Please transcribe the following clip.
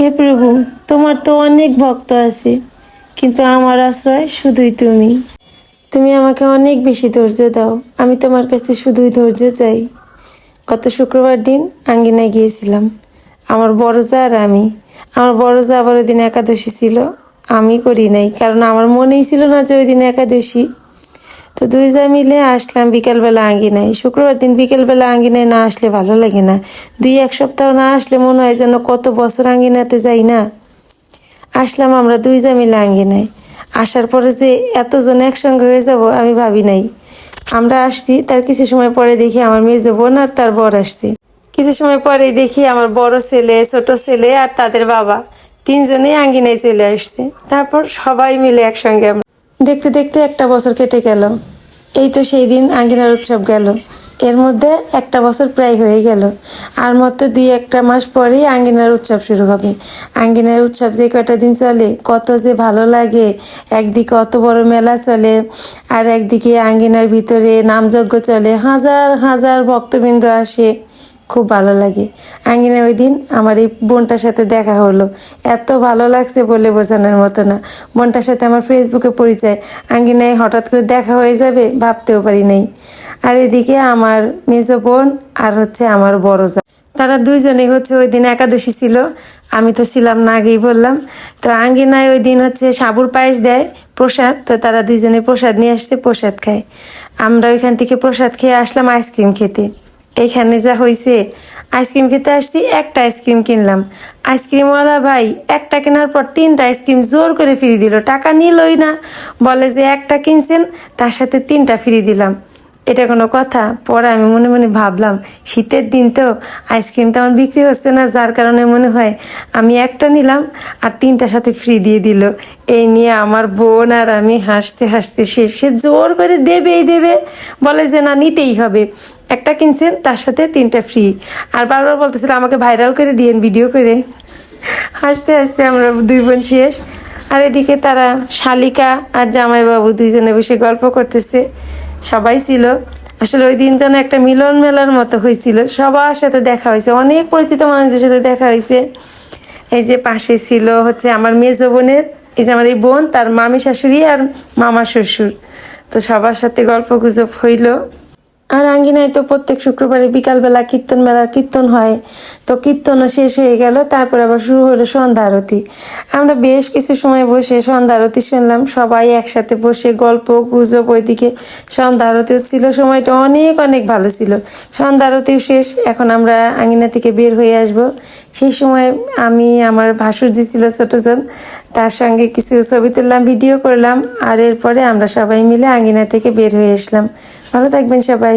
হে প্রভু, তোমার তো অনেক ভক্ত আছে, কিন্তু আমার আশ্রয় শুধুই তুমি। তুমি আমাকে অনেক বেশি ধৈর্য দাও, আমি তোমার কাছে শুধুই ধৈর্য চাই। গত শুক্রবার দিন আঙ্গিনায় গিয়েছিলাম। আমার বড় যা আর আমি। আমার বড় যা আবার ওই দিন একাদশী ছিল, আমি করি নাই, কারণ আমার মনেই ছিল না যে ওই দিন একাদশী তো দুই যা মিলে আসলাম বিকেলবেলা আঙ্গিনায়। শুক্রবার দিন বিকেলবেলা আঙ্গিনায় না আসলে ভালো লাগে না। দুই, এক সপ্তাহ না আসলে মনে হয় যেন কত বছর আঙ্গিনাতে যাই না। আসলাম আমরা দুই যা মিলে আঙ্গিনায়। আসার পরে যে এতজন একসঙ্গে হয়ে যাব আমি ভাবি নাই। আমরা আসছি, তার কিছু সময় পরে দেখি আমার মেজো বোন আর তার বর আসছে। কিছু সময় পরে দেখি আমার বড় ছেলে, ছোট ছেলে আর তাদের বাবা। তিনজনেই আঙ্গিনায় চলে আসছে। তারপর সবাই মিলে একসঙ্গে আমরা দেখতে দেখতে একটা বছর কেটে গেল। এই তো সেই দিন আঙ্গিনার উৎসব গেল। এর মধ্যে একটা বছর প্রায় হয়ে গেল। আর মাত্র দুই একটা মাস পরেই আঙ্গিনার উৎসব শুরু হবে। আঙ্গিনার উৎসব যে কটা দিন চলে, কত যে ভালো লাগে, একদিকে অত বড় মেলা চলে, আর একদিকে আঙ্গিনার ভিতরে নামযজ্ঞ চলে, হাজার হাজার ভক্তবৃন্দ আসে। খুব ভালো লাগে। আঙ্গিনা ওই দিন আমার এই বোনটার সাথে দেখা হলো। এত ভালো লাগছে বলে বোঝানোর মতো না। বোনটার সাথে আমার ফেসবুকে পরিচয়। আঙ্গিনায় হঠাৎ করে দেখা হয়ে যাবে ভাবতেও পারি নাই। আর এদিকে আমার মেজো বোন আর হচ্ছে আমার বড় যা তারা দুইজনেই হচ্ছে ওই দিন একাদশী ছিল। আমি তো ছিলাম না আগেই বললাম। তো আঙ্গিনায় ওই দিন হচ্ছে সাবুর পায়েস দেয়, প্রসাদ। তো তারা দুইজনে প্রসাদ নিয়ে আসছে, প্রসাদ খায়। আমরা ওইখান থেকে প্রসাদ খেয়ে আসলাম আইসক্রিম খেতে। এইখানে যা হয়েছে আইসক্রিম খেতে আসছি, একটা আইসক্রিম কিনলাম। আইসক্রিমওয়ালা ভাই, একটা কেনার পর তিনটা আইসক্রিম জোর করে ফ্রি দিল, টাকা নিলই না। বলে যে একটা কিনছেন, তার সাথে তিনটা ফ্রি দিলাম। এটা কোনো কথা? পরে আমি মনে মনে ভাবলাম, শীতের দিন তো আইসক্রিম তেমন বিক্রি হচ্ছে না, যার কারণে মনে হয় আমি একটা নিলাম আর তিনটার সাথে ফ্রি দিয়ে দিল। এই নিয়ে আমার বোন আর আমি হাসতে হাসতে শেষ জোর করে দেবেই দেবে। বলে যে না, নিতেই হবে। একটা কিনছেন, তার সাথে তিনটা ফ্রি আর বারবার বলতেছিল, আমাকে ভাইরাল করে দিয়েন ভিডিও করে। হাসতে হাসতে আমরা দুই বোন শেষ। আর এদিকে তারা শালিকা আর জামাইবাবু দুইজনে বসে গল্প করতেছে। সবাই ছিল। আসলে ওই দিন যেন একটা মিলন মেলার মতো হয়েছিল। সবার সাথে দেখা হয়েছে। অনেক পরিচিত মানুষদের সাথে দেখা হয়েছে। এই যে পাশে ছিল হচ্ছে আমার মেজো বোনের, এই যে আমার এই বোন, তার মামি শাশুড়ি আর মামা শ্বশুর। তো সবার সাথে গল্প গুজব হইল। আর আঙ্গিনায় তো প্রত্যেক শুক্রবারে বিকালবেলা কীর্তন মেলার কীর্তন হয়। তো কীর্তনও শেষ হয়ে গেল, তারপর আবার শুরু হলো সন্ধ্যা আরতি। আমরা বেশ কিছু সময় বসে সন্ধ্যা আরতি শুনলাম, সবাই একসাথে বসে গল্প, গুজব ওইদিকে। সন্ধ্যা আরতি ছিল, সময়টা অনেক অনেক ভালো ছিল। সন্ধ্যা আরতিও শেষ, এখন আমরা আঙ্গিনা থেকে বের হয়ে আসব। সেই সময় আমি, আমার ভাসুরজি ছিল ছোটজন তার সঙ্গে কিছু ছবি তুললাম, ভিডিও করলাম, আর এরপরে আমরা সবাই মিলে আঙ্গিনা থেকে বের হয়ে আসলাম। ভালো থাকবেন সবাই।